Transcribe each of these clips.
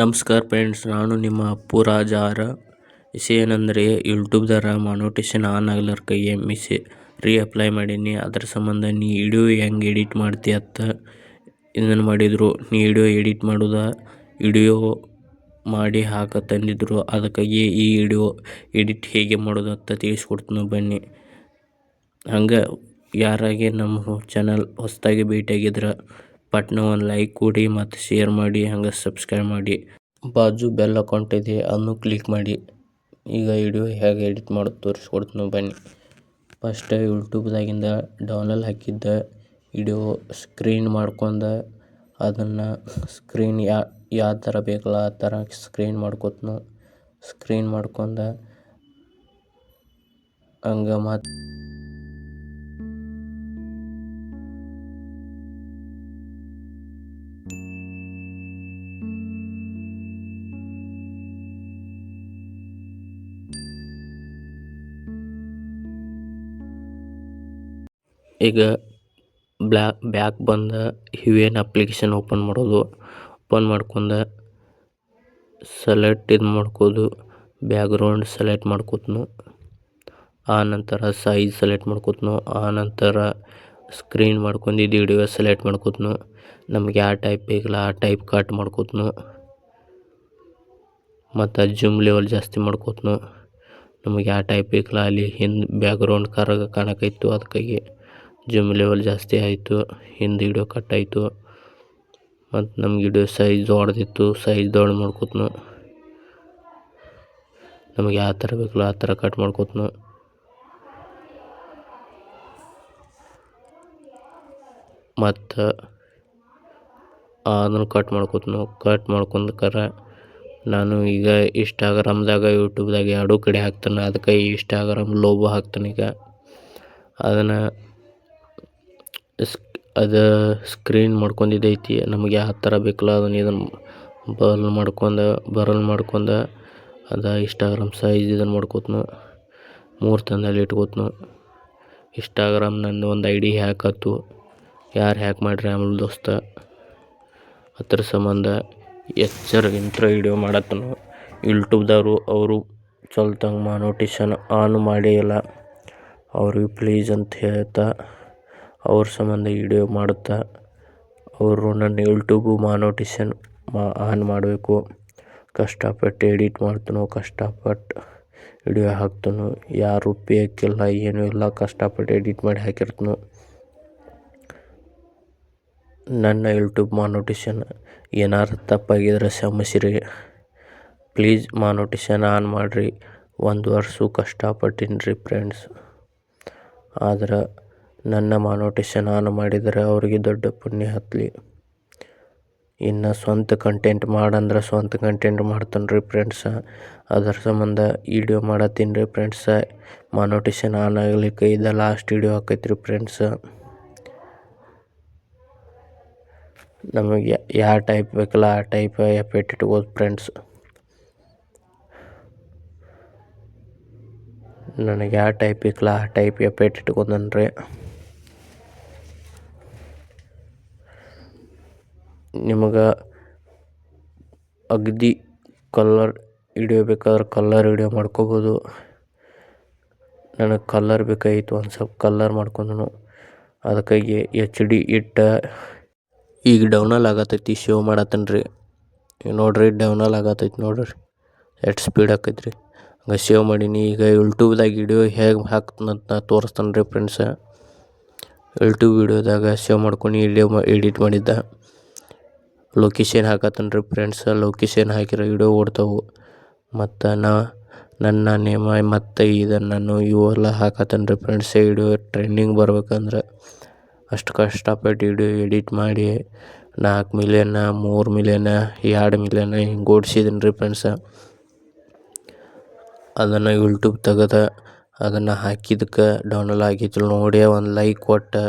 ನಮಸ್ಕಾರ ಫ್ರೆಂಡ್ಸ್ ನಾನು ನಿಮ್ಮ ಅಪ್ಪು ರಾಜ ಆರ ವಿಷಯ ಏನಂದರೆ ಯೂಟ್ಯೂಬ್ದಾರ ಮಾನೋಟೇಶನ್ ಆನ್ ಆಗ್ಲಾರ್ಕ ಮಿಸ್ ರೀ ಅಪ್ಲೈ ಮಾಡೀನಿ. ಅದ್ರ ಸಂಬಂಧ ನೀ ವಿಡಿಯೋ ಹೆಂಗೆ ಎಡಿಟ್ ಮಾಡ್ತಿ ಅತ್ತ ಇದನ್ನು ಮಾಡಿದರು. ನೀ ವಿಡಿಯೋ ಎಡಿಟ್ ಮಾಡುದ ವಿಡಿಯೋ ಮಾಡಿ ಹಾಕತ್ತಂದಿದ್ರು ಅದಕ್ಕಾಗಿ ಈ ವಿಡಿಯೋ ಎಡಿಟ್ ಹೇಗೆ ಮಾಡೋದು ಅಂತ ತಿಳಿಸ್ಕೊಡ್ತೀನಿ ಬನ್ನಿ. ಹಂಗೆ ಯಾರಾಗೆ ನಮ್ಮ ಚಾನಲ್ ಹೊಸದಾಗಿ ಭೇಟಿಯಾಗಿದ್ರೆ ಪಟ್ನ ಒಂದು ಲೈಕ್ ಕೊಡಿ ಮತ್ತು ಶೇರ್ ಮಾಡಿ, ಹಂಗೆ ಸಬ್ಸ್ಕ್ರೈಬ್ ಮಾಡಿ. ಬಾಜು ಬೆಲ್ ಅಕೌಂಟ್ ಇದೆ ಅದನ್ನು ಕ್ಲಿಕ್ ಮಾಡಿ. ಈಗ ವಿಡಿಯೋ ಹೇಗೆ ಎಡಿಟ್ ಮಾಡೋದು ತೋರಿಸ್ಕೊಡ್ತೀನಿ ಬನ್ನಿ. ಫಸ್ಟ್ ಯೂಟ್ಯೂಬ್ದಾಗಿಂದ ಡೌನ್ಲೋಡ್ ಹಾಕಿದ್ದ ವಿಡಿಯೋ ಸ್ಕ್ರೀನ್ ಮಾಡ್ಕೊಂಡು ಅದನ್ನು ಸ್ಕ್ರೀನ್ ಯಾ, ಯಾವ ಥರ ಬೇಕಲ್ಲ ಆ ಥರ ಸ್ಕ್ರೀನ್ ಮಾಡ್ಕೊತ್ನು. ಸ್ಕ್ರೀನ್ ಮಾಡ್ಕೊಂಡು ಹಂಗೆ ಮತ್ತು ಈಗ ಬ್ಲ್ಯಾ ಬ್ಯಾಕ್ ಬಂದ ಇವೇನು ಅಪ್ಲಿಕೇಶನ್ ಓಪನ್ ಮಾಡೋದು ಓಪನ್ ಮಾಡ್ಕೊಂಡ ಸೆಲೆಕ್ಟ್ ಇದು ಮಾಡ್ಕೋದು ಬ್ಯಾಗ್ರೌಂಡ್ ಸೆಲೆಕ್ಟ್ ಮಾಡ್ಕೋತ್ನು, ಆ ನಂತರ ಸೈಜ್ ಸೆಲೆಕ್ಟ್ ಮಾಡ್ಕೋತ್ನು, ಆ ನಂತರ ಸ್ಕ್ರೀನ್ ಇದು ವಿಡಿಯೋ ಸೆಲೆಕ್ಟ್ ಮಾಡ್ಕೋತ್ನು, ನಮ್ಗೆ ಯಾವ ಟೈಪ್ ಬೇಕಲ್ಲ ಆ ಟೈಪ್ ಕಟ್ ಮಾಡ್ಕೋತ್ನು, ಮತ್ತು ಜುಮ್ ಲೆವೆಲ್ ಜಾಸ್ತಿ ಮಾಡ್ಕೋತ್ನು, ನಮಗೆ ಯಾವ ಟೈಪ್ ಬೇಕಲ್ಲ ಅಲ್ಲಿ ಹಿಂದೆ ಬ್ಯಾಗ್ರೌಂಡ್ ಕರಗ ಕಾಣಕೈತು ಅದಕ್ಕಾಗಿ ಜೂಮ್ ಲೆವೆಲ್ ಜಾಸ್ತಿ ಆಯಿತು, ಹಿಂದೆ ಹಿಡಿಯೋ ಕಟ್ ಆಯಿತು. ಮತ್ತು ನಮ್ಗೆ ಹಿಡಿಯೋ ಸೈಜ್ ದೊಡ್ಡದಿತ್ತು ಸೈಜ್ ದೊಡ್ಡ ಮಾಡ್ಕೊತ್ನು. ನಮಗೆ ಯಾವ ಥರ ಬೇಕಲ್ಲ ಆ ಥರ ಕಟ್ ಮಾಡ್ಕೊತ್ನು. ಮತ್ತು, ಅದನ್ನು ಕಟ್ ಮಾಡ್ಕೊತ್ನು. ಕಟ್ ಮಾಡ್ಕೊಂಡ್ಕರ ನಾನು ಈಗ ಇನ್ಸ್ಟಾಗ್ರಾಮ್ದಾಗ ಯೂಟ್ಯೂಬ್ದಾಗ ಎರಡೂ ಕಡೆ ಹಾಕ್ತಾನೆ. ಅದಕ್ಕೆ ಇನ್ಸ್ಟಾಗ್ರಾಮ್ ಲೋಬೋ ಹಾಕ್ತಾನೆ ಈಗ. ಅದನ್ನು ಸ್ಕ್, ಅದು ಸ್ಕ್ರೀನ್ ಮಾಡ್ಕೊಂಡಿದ್ದೈತಿ ನಮಗೆ ಯಾವ ಥರ ಬೇಕಲ್ಲ ಅದನ್ನು ಇದನ್ನು ಬರ್ಲ್ ಮಾಡ್ಕೊಂಡ ಬರಲ್ ಮಾಡ್ಕೊಂಡ, ಅದು ಇನ್ಸ್ಟಾಗ್ರಾಮ್ ಸೈಜ್ ಇದನ್ನು ಮಾಡ್ಕೋತ್ನು ಮೂರು ತಂದಲ್ಲಿ ಇಟ್ಕೋತ್ನು. ಇನ್ಸ್ಟಾಗ್ರಾಮ್ ನಂದು ಒಂದು ಐ ಡಿ ಹ್ಯಾಕ್ ಆಯ್ತು ಯಾರು ಹ್ಯಾಕ್ ಮಾಡ್ರಿ ಆಮೇಲೆ ದೋಸ್ತ. ಅದ್ರ ಸಂಬಂಧ ಎಚ್ಚರ್ ಇಂಟ್ರೋ ವಿಡಿಯೋ ಮಾಡತ್ತನು. ಯೂಟ್ಯೂಬ್ದವರು ಅವರು ಚಲ್ತಂಗೆ ಮಾನೋಟೇಶನ್ ಆನ್ ಮಾಡೇ ಇಲ್ಲ. ಅವ್ರಿಗೆ ಪ್ಲೀಸ್ ಅಂತ ಹೇಳ್ತಾ ಅವ್ರ ಸಂಬಂಧ ವಿಡಿಯೋ ಮಾಡುತ್ತಾ, ಅವರು ನನ್ನ ಯೂಟ್ಯೂಬು ಮಾನೋಟಿಷನ್ ಮಾ ಆನ್ ಮಾಡಬೇಕು. ಕಷ್ಟಪಟ್ಟು ಎಡಿಟ್ ಮಾಡ್ತನೋ ಕಷ್ಟಪಟ್ಟು ವಿಡಿಯೋ ಹಾಕ್ತನೋ, ಯಾರು ಪೇಕಿಲ್ಲ, ಏನು ಇಲ್ಲ, ಕಷ್ಟಪಟ್ಟು ಎಡಿಟ್ ಮಾಡಿ ಹಾಕಿರ್ತನು. ನನ್ನ ಯೂಟ್ಯೂಬ್ ಮಾನೋಟೇಶನ್ ಏನಾರು ತಪ್ಪಾಗಿದ್ರೆ ಕ್ಷಮಿಸಿರಿ. ಪ್ಲೀಸ್ ಮಾನೋಟೇಶನ್ ಆನ್ ಮಾಡಿರಿ. ಒಂದು ವರ್ಷ ಕಷ್ಟಪಟ್ಟಿನಿ ರೀ ಫ್ರೆಂಡ್ಸ್ ಆದ್ರೆ ನನ್ನ ಮಾನೋಟೇಶನ್ ನಾನು ಮಾಡಿದರೆ ಅವ್ರಿಗೆ ದೊಡ್ಡ ಪುಣ್ಯ ಹತ್ತಲಿ ಇನ್ನು ಸ್ವಂತ ಕಂಟೆಂಟ್ ಮಾಡಂದ್ರೆ ಸ್ವಂತ ಕಂಟೆಂಟ್ ಮಾಡ್ತಾನೆ ರೀ ಫ್ರೆಂಡ್ಸ ಅದರ ಸಂಬಂಧ ವಿಡಿಯೋ ಮಾಡತ್ತೀನಿ ರೀ ಫ್ರೆಂಡ್ಸ ಮಾನೋಟೇಶನ್ ಆನ್ ಆಗಲಿಕ್ಕೆ ಇದು ಲಾಸ್ಟ್ ವಿಡಿಯೋ ಹಾಕೈತಿ ರೀ ಫ್ರೆಂಡ್ಸ ನಮಗೆ ಯಾವ ಟೈಪ್ ಬೇಕಲ್ಲ ಆ ಟೈಪ್ ಎಫೆಕ್ಟ್ ಇಟ್ಬೋದು ಫ್ರೆಂಡ್ಸ್ ನನಗೆ ಯಾವ ಟೈಪ್ ಬೇಕಲ್ಲ ಆ ಟೈಪ್ ಎಫೆಕ್ಟ್ ಇಟ್ಕೊಂಡನ್ರಿ. ನಿಮಗೆ ಅಗದಿ ಕಲ್ಲರ್ ವಿಡಿಯೋ ಬೇಕಾದ್ರೆ ಕಲ್ಲರ್ ವಿಡಿಯೋ ಮಾಡ್ಕೋಬೋದು. ನನಗೆ ಕಲ್ಲರ್ ಬೇಕಾಗಿತ್ತು ಒಂದು ಸ್ವಲ್ಪ ಕಲ್ಲರ್ ಮಾಡ್ಕೊಂಡನು. ಅದಕ್ಕಾಗಿ ಎಚ್ ಡಿ ಇಟ್ಟ ಈಗ ಡೌನಲ್ ಆಗತೈತಿ ಶೋ ಮಾಡತ್ತೇನೆ ರೀ ಈಗ ನೋಡಿರಿ ಡೌನಲ್ ಆಗತೈತಿ ನೋಡಿರಿ. ಎಷ್ಟು ಸ್ಪೀಡ್ ಆಕೈತಿ ರೀ ಹಂಗೆ ಶೇವ್ ಮಾಡೀನಿ. ಈಗ ಯೂಟ್ಯೂಬ್ದಾಗ ವಿಡಿಯೋ ಹೇಗೆ ಹಾಕ್ತಂತ ತೋರಿಸ್ತಾನೆ ರೀ ಫ್ರೆಂಡ್ಸ ಯೂಟ್ಯೂಬ್ ವಿಡಿಯೋದಾಗ ಸೇವ್ ಮಾಡ್ಕೊಂಡು ವಿಡಿಯೋ ಎಡಿಟ್ ಮಾಡಿದ್ದ. ಲೊಕೇಶನ್ ಹಾಕತ್ತೇನೆ ರೀ ಫ್ರೆಂಡ್ಸ್ ಲೊಕೇಶನ್ ಹಾಕಿರೋ ವಿಡಿಯೋ ಓಡ್ತಾವು. ಮತ್ತು ನಾ, ನನ್ನ ನೇಮ ಮತ್ತು ಇದನ್ನು ನಾನು ಇವೆಲ್ಲ ಹಾಕತ್ತೇನೆ ರೀ ಫ್ರೆಂಡ್ಸ್ ವಿಡಿಯೋ ಟ್ರೆಂಡಿಂಗ್ ಬರ್ಬೇಕಂದ್ರೆ ಅಷ್ಟು ಕಷ್ಟಪಟ್ಟು ವಿಡಿಯೋ ಎಡಿಟ್ ಮಾಡಿ ನಾಲ್ಕು ಮಿಲಿಯನ ಮೂರು ಮಿಲಿಯನ ಎರಡು ಮಿಲಿಯನ ಹಿಂಗೆ ಓಡಿಸಿದ್ದೀನಿ ರೀ ಫ್ರೆಂಡ್ಸ ಅದನ್ನು ಯೂಟ್ಯೂಬ್ ತೆಗೆದ, ಅದನ್ನು ಹಾಕಿದ್ದಕ್ಕೆ ಡೌನ್ಲೋಡ್ ಆಗಿತ್ತು ನೋಡಿ, ಒಂದು ಲೈಕ್ ಕೊಟ್ಟು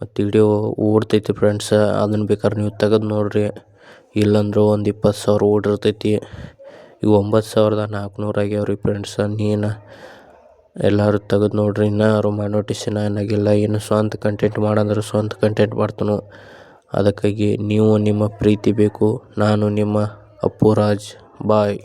ಮತ್ತು ವಿಡಿಯೋ ಓಡ್ತೈತಿ ಫ್ರೆಂಡ್ಸ ಅದನ್ನು ಬೇಕಾದ್ರೆ ನೀವು ತೆಗೆದು ನೋಡಿರಿ. ಇಲ್ಲಂದ್ರೆ ಒಂದು ಇಪ್ಪತ್ತು ಸಾವಿರ ಓಡಿರ್ತೈತಿ. ಈಗ ಒಂಬತ್ತು ಸಾವಿರದ ನಾಲ್ಕುನೂರು ಆಗ್ಯಾವ ರೀ ಫ್ರೆಂಡ್ಸ ನೀನು ಎಲ್ಲರೂ ತೆಗೆದು ನೋಡಿರಿ. ಇನ್ನೂ ಯಾರು ಏನಾಗಿಲ್ಲ, ಏನು ಸ್ವಂತ ಕಂಟೆಂಟ್ ಮಾಡಂದ್ರೆ ಸ್ವಂತ ಕಂಟೆಂಟ್ ಮಾಡ್ತಾನು. ಅದಕ್ಕಾಗಿ ನೀವು ನಿಮ್ಮ ಪ್ರೀತಿ ಬೇಕು, ನಾನು ನಿಮ್ಮ ಅಪ್ಪುರಾಜ್ ಬಾಯ್